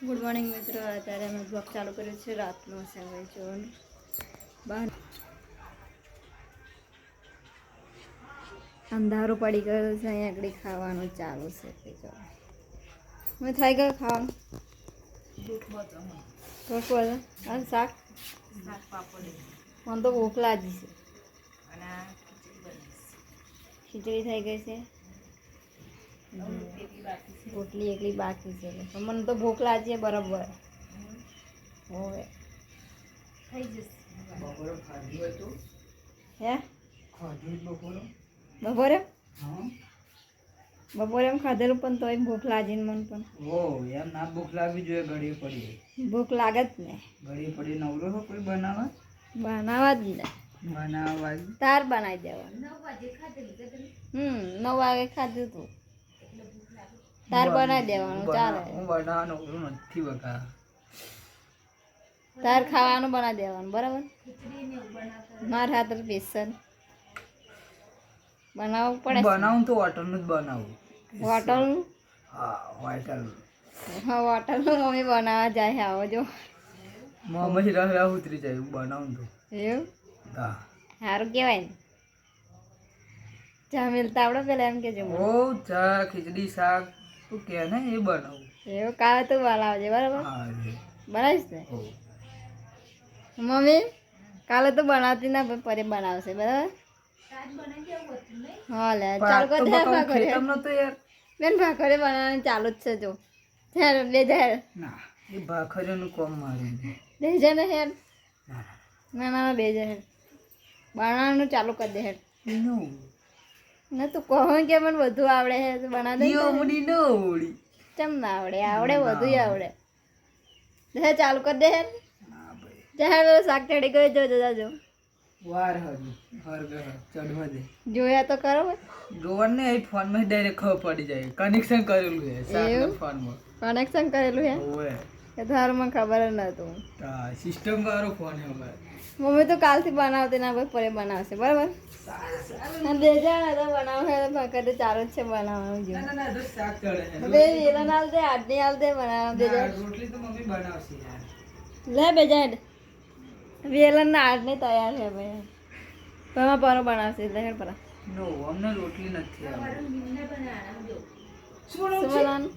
Good morning મિત્રો. અત્યારે અમે બ્લોગ ચાલુ કર્યો છે. રાતનો છે હવે બહાર અંધારો પડી ગયો છે. અહીંયા આગળ ખાવાનું ચાલુ છે. તે જો. મેં થઈ ગયો ખાવાનું? ભૂખ બધું અને શાક? મને તો ભૂખ લાગી છે. ખીચડી થઈ ગઈ છે. રોટલી એકલી બાકી છે. મને તો ભૂખ લાગી છે બરાબર. હવે. બપોરે ખાધું હતું હે બપોરે? બપોરે? એમ ખાધેલું પણ તોય ભૂખ લાગી ને મને પણ. ઓ એમ ના ભૂખ લાગવી જોઈએ ઘડી પડી ભૂખ લાગે જ ને. ઘડી પડી નવરો હો કોઈ બનાવવા બનાવવા જ ને. બનાવવા તાર બનાવી દેવાનું. હમ નવ વાગે ખાધું તું. તાર બનાવી દેવાનું ચાલે. હું બનાવવાનું હું નથી બકા તાર ખાવાનું બનાવી દેવાનું બરાબર? મારા હાથ બેસન. બનાવવું પડે બનાવું તો હોટલનું જ બનાવું. હોટલ હા હોટલ હા હોટલનું મમ્મી બનાવવા જાય આવો જો. મમ્મી રહ રહ ઉતરી જાય બનાવું તો. એવું? હા. સારું કહેવાય ને. ચા મિલતા આવડે પેલા એમ કે ઓ ચા ખીચડી શાક. તું કે ને એ બનાવું. એવું કાલે તું બનાવજે બરાબર? બનાવીશ ને? મમ્મી કાલે તો બનાવતી ના પણ પરે બનાવશે બરાબર? હા લે ચાલુ કર દે ભાખરે તો યાર. બેન ભાખરે બનાવવાનું ચાલુ જ છે જો. હેર બે હેર ના એ ભાખરીનું કોમ મારું બે હેર? ના ના. બે જણ હેર બનાવવાનું ચાલુ કરી દે હેર. નો ના તું કહો કે મને બધું આવડે છે બનાવી દે યો મુડી નોડી ચમ ના આવડે આવડે બધું આવડે. દે ચાલુ કર દે હેર ના પેલો શાક ચડી ગયો જો જો જો વાર હજુ હરગ ચડવા દે જોયા તો કરો ગોવર ને ને ફોન ફોનમાં ડાયરેક્ટ ખબર પડી જાય. કનેક્શન કરેલું છે એવું? ફોનમાં. કનેક્શન કરેલું છે? ઓવે તારું મને ખબર જ નહોતું સિસ્ટમ વાળો ફોન અમારે. મમ્મી તો કાલથી બનાવતી ના ભાઈ પરે બનાવશે. બરાબર? જણ તો બનાવશે ભાખર તો ચાલુ જ છે બનાવવાનું જો. તો બે વેલન હાલ દે આટની હાલ દે બનાવ જણ. રોટલી તો મમ્મી બનાવશે લે બે જણ. વેલણ ના આટની તૈયાર છે ભાઈ પરમાં પરો બનાવશે એટલે હેડ પરા નો અમને રોટલી નથી આવડતી. શું બનાવવાનું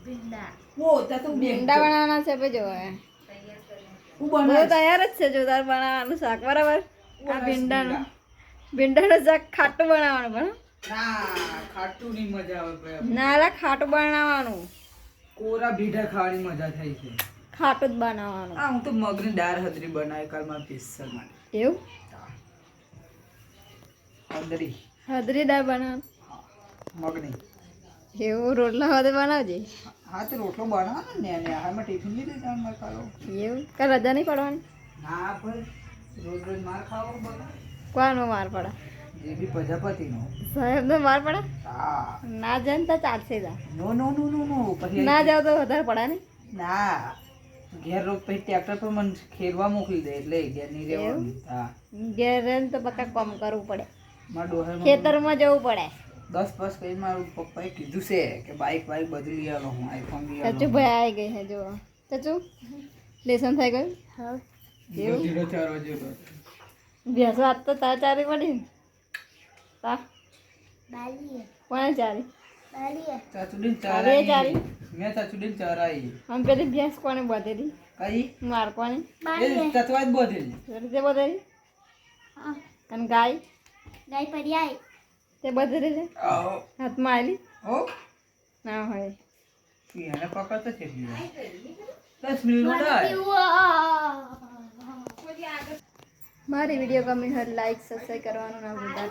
ઓ તા ભીંડા બનાવવાના છે ભાઈ જો હવે. હું તૈયાર જ છે જો તાર બનાવવાનું શાક. બરાબર? આ ભીંડાનું. ભીંડાનું શાક ખાટું બનાવવાનું પણ ખાટું ની મજા આવે ભાઈ નાલા ખાટું બનાવવાનું. કોરા ભીડા ખાવાની મજા થાય છે. ખાટું જ બનાવવાનું. હા હું તો મગની દાળ હદરી બનાવી કાલ મારા માટે. એવું? હદરી હદરી દાળ બનાવવાનું. મગની. એવું રોટલા હવે બનાવજે. હા તો રોટલો બનાવવાનો ને ને હાલમાં ટિફિન લીધે જવાનું મારે કાલો એવું? કાલ રજા નહીં પડવાની? ના પણ રોજ રોજ માર ખાવો કોનો માર પડે? જે બી પ્રજાપતિનો. સાહેબ નો માર પડે? હા. ના જાય તો ચાલશે જા. નો નો નો નો નો. પછી ના જાવ તો વધારે પડે ને ના. ઘેર રોજ પછી ટ્રેક્ટર પર મને ખેરવા મોકલી દે એટલે ઘેર નહીં રહેવાનું. હા. ઘેર રહીને તો બકા કામ કરવું પડે. ખેતરમાં જવું પડે. દસ પાસ કઈ મારું પપ્પાએ કીધું છે કે બાઈક બાઈક બધું લઈ આવો હું આઈફોન લઈ આવો. ચચુ ભાઈ આવી ગઈ છે જો ચચુ લેસન થઈ ગયું હા. એવું? જીરો ચાર વાગે ભેંસો આજ તો તાર ચારી પડી ને? તા. કોને ચારી? ચાચુડીન ચારે ચારી. ચરાઈ મેં ચાચુડીન ચરાઈ આમ પેલી ભેંસ કોને બધેલી? કઈ? માર કોને એ ચચવા જ બોધેલી. રીતે બધેલી? અને ગાય? ગાય પર્યાય તે બધેલી છે હાથમાં આવેલી ઓ ના હોય. એને પકડતો છે દસ મિનિટ મારી વીડિયો ગમી હોય લાઈક સબસ્ક્રાઈબ કરવાનું ના ભૂલતા.